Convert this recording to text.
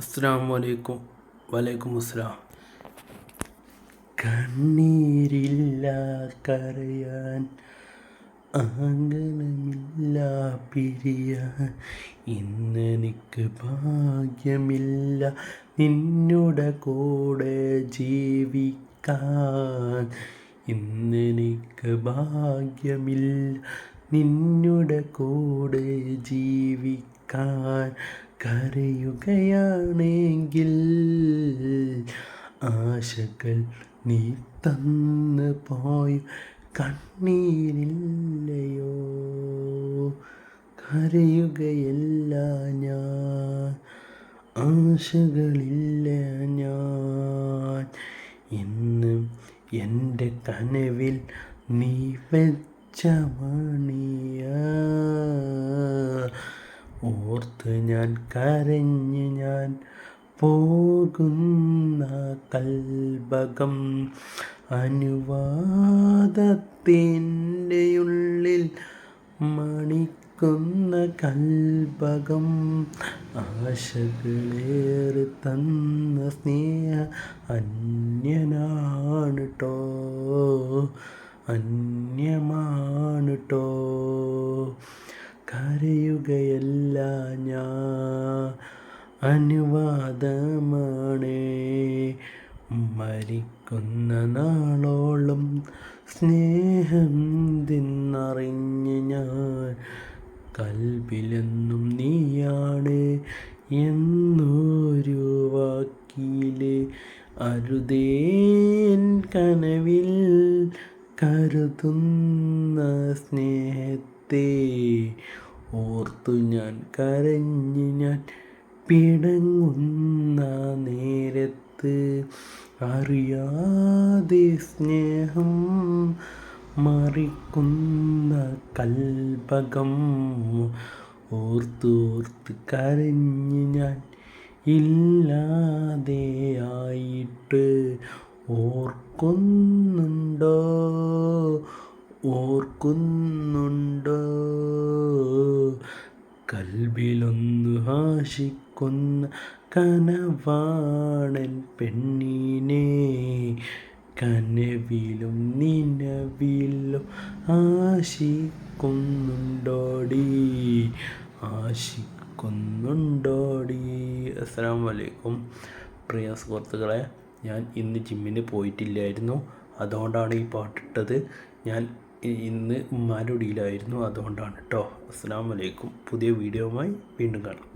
അസ്സാം വലൈക്കും വലൈക്കും അസ്സാം കണ്ണീരില്ല കരയാൻ ആംഗലമില്ല പിരിയാൻ. ഇന്നെനിക്ക് ഭാഗ്യമില്ല നിന്നുടെ കൂടെ ജീവിക്കാൻ. ഇന്നെനിക്ക് ഭാഗ്യമില്ല നിന്നുടെ കൂടെ ജീവിക്കാൻ കരയുകയാണെങ്കിൽ ആശകൾ നീ തന്ന് പോയി കണ്ണീരില്ലയോ? കരയുകയല്ല ഞാൻ ആശകളില്ല ഞാൻ. ഇന്ന് എന്റെ കനവിൽ നീ വെച്ച മണിയ ഓർത്ത് ഞാൻ കരഞ്ഞ് ഞാൻ പോകുന്ന കൽബകം അനുവാദത്തിന്റെ ഉള്ളിൽ മണിക്കുന്ന കൽബകം ആശകളേറി തന്ന സ്നേഹ അന്യനാണ് ട്ടോ. അന്യമാണ് ട്ടോ കരയുകയല്ല ഞാൻ. അനുവാദമാണേ. മരിക്കുന്ന നാളോളം സ്നേഹം തിന്നറിഞ്ഞ് ഞാൻ. കൽബിലെന്നും നീയാണ് എന്നൊരു വാക്കിലെ അരുതേൻ കനവിൽ കരുതുന്ന സ്നേഹത്തെ ഓർത്തു ഞാൻ കരഞ്ഞ് ഞാൻ പിടങ്ങുന്ന നേരത്ത് അറിയാതെ സ്നേഹം മറിക്കുന്ന കൽപകം ഓർത്തോർത്ത് കരഞ്ഞ് ഞാൻ ഇല്ലാതെയായിട്ട് ഓർക്കുന്നുണ്ടോ? ഓർക്കുന്നുണ്ടോ? കൽബിലൊന്നു ആശിക്കുന്ന കനവാണൻ പെണ്ണിനെ. കനവിലും നിലവിലും ആശിക്കുന്നുണ്ടോടി? ആശിക്കുന്നുണ്ടോടി. അസ്സാം വലൈക്കും പ്രിയ സുഹൃത്തുക്കളെ. ഞാൻ ഇന്ന് ജിമ്മിന് പോയിട്ടില്ലായിരുന്നു. അതുകൊണ്ടാണ് ഈ പാട്ടിട്ടത്. ഞാൻ ഇന്ന് ഉമ്മാന്റെ ഒടിയിലായിരുന്നു അതുകൊണ്ടാണ് കേട്ടോ അസ്സാം വലൈക്കും പുതിയ വീഡിയോയുമായി വീണ്ടും കാണാം.